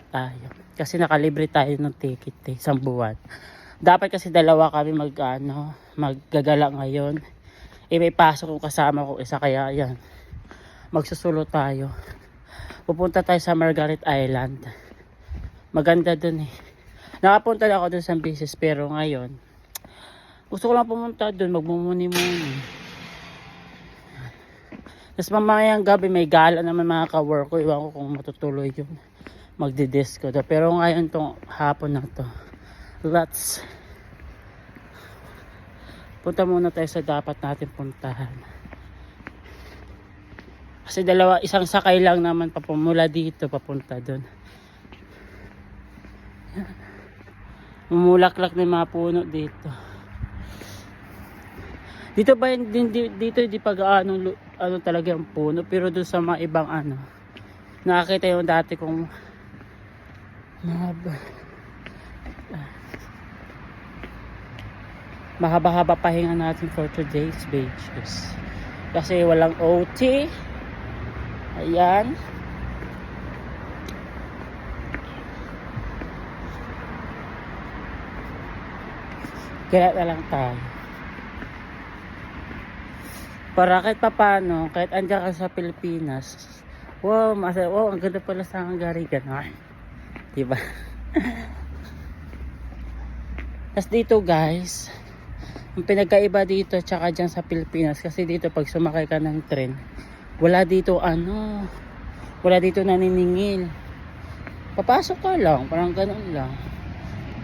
tayo. Kasi nakalibre tayo ng ticket eh, isang buwan. Dapat kasi dalawa kami mag, ano, maggagala ngayon. Eh may pasok yung kasama ko isa kaya yan. Magsusulo tayo. Pupunta tayo sa Margaret Island. Maganda dun eh. Nakapunta na ako dun sa business pero ngayon gusto ko lang pumunta dun magmumuni-muni. Tapos mamayang gabi may gala naman mga ka-work ko. Iwan ko kung matutuloy yun. Magdi-disco daw. Pero ngayon tong hapon na to. Let's punta muna tayo sa dapat natin puntahan. Kasi dalawa, isang sakay lang naman papumula dito, papunta doon. Mumulaklak na yung mga puno dito. Dito ba yun- din di- dito di pag ano, ano talaga ang puno pero doon sa mga ibang ano nakakita yung dati kong mahaba. Mahaba-haba pahinga natin for today's pages kasi walang OT ayan. Kaya na lang tayo. Para kahit papano, kahit andyan ka sa Pilipinas, wow, masa, wow, ang ganda pala sa Hungary, gano'n. Diba? Tapos dito guys, ang pinagkaiba dito tsaka dyan sa Pilipinas, kasi dito pag sumakay ka ng tren, wala dito ano, wala dito naniningil. Papasok ka lang, parang ganun lang.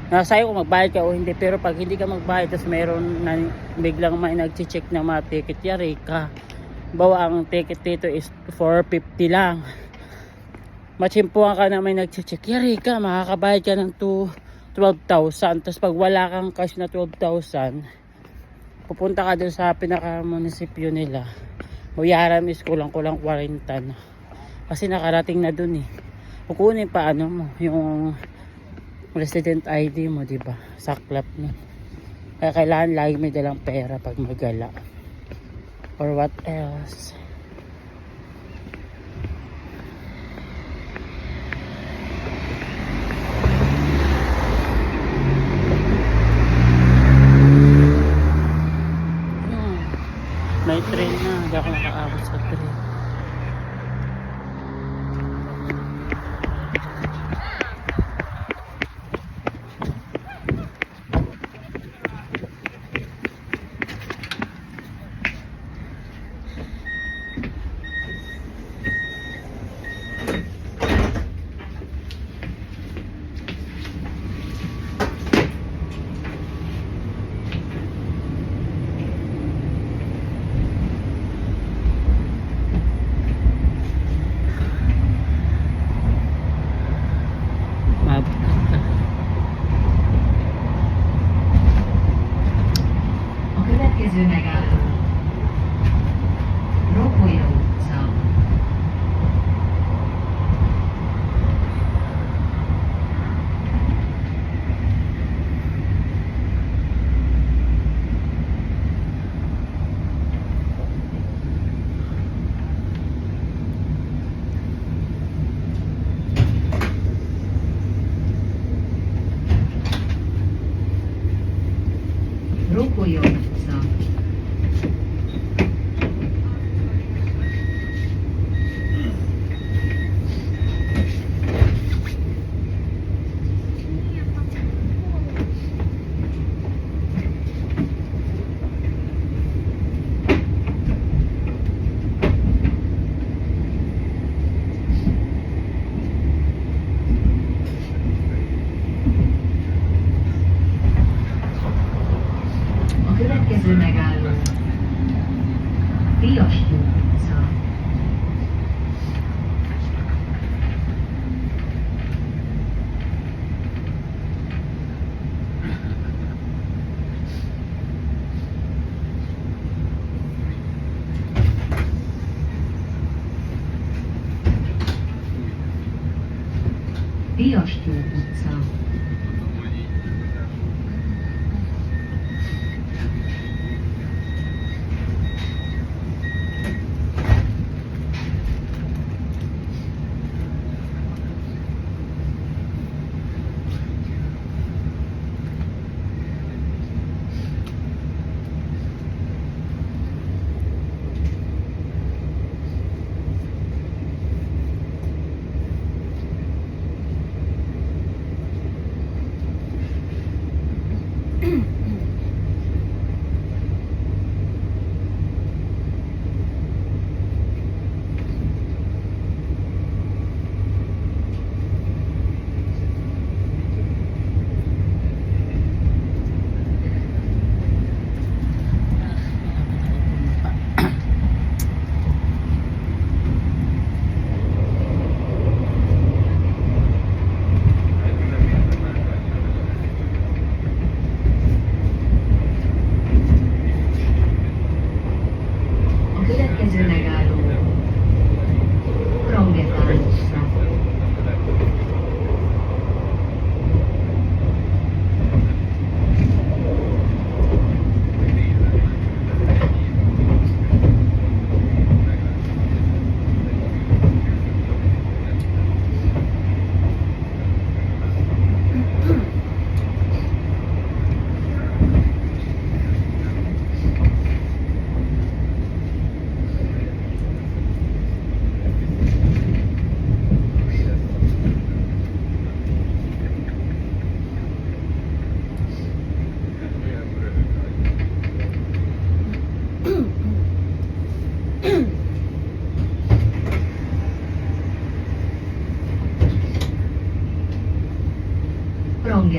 Nasa iyo kung magbayad ka o hindi pero pag hindi ka magbayad tapos mayroon na biglang may nagche-check ng mga ticket yari ka bawa ang ticket dito is 450 lang machimpuan ka na may nagche-check yari ka makakabayad ka ng 2 12,000 tapos pag wala kang cash na 12,000 pupunta ka dun sa pinaka munisipyo nila Buyaran is kulang kulang 40 no? kasi nakarating na dun eh kukunin pa ano mo yung resident ID mo, di ba? Saklap na. Kaya kailangan lagi may dalang pera pag magala. Or what else? hindi ako nakaabot sa 3 auditorio. Megálló Piastú utca. Piastú utca. Tulad ka dyan.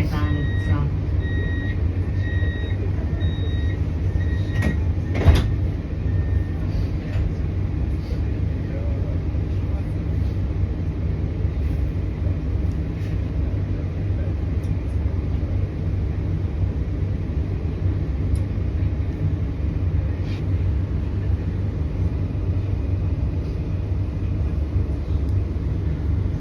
Tongetan sa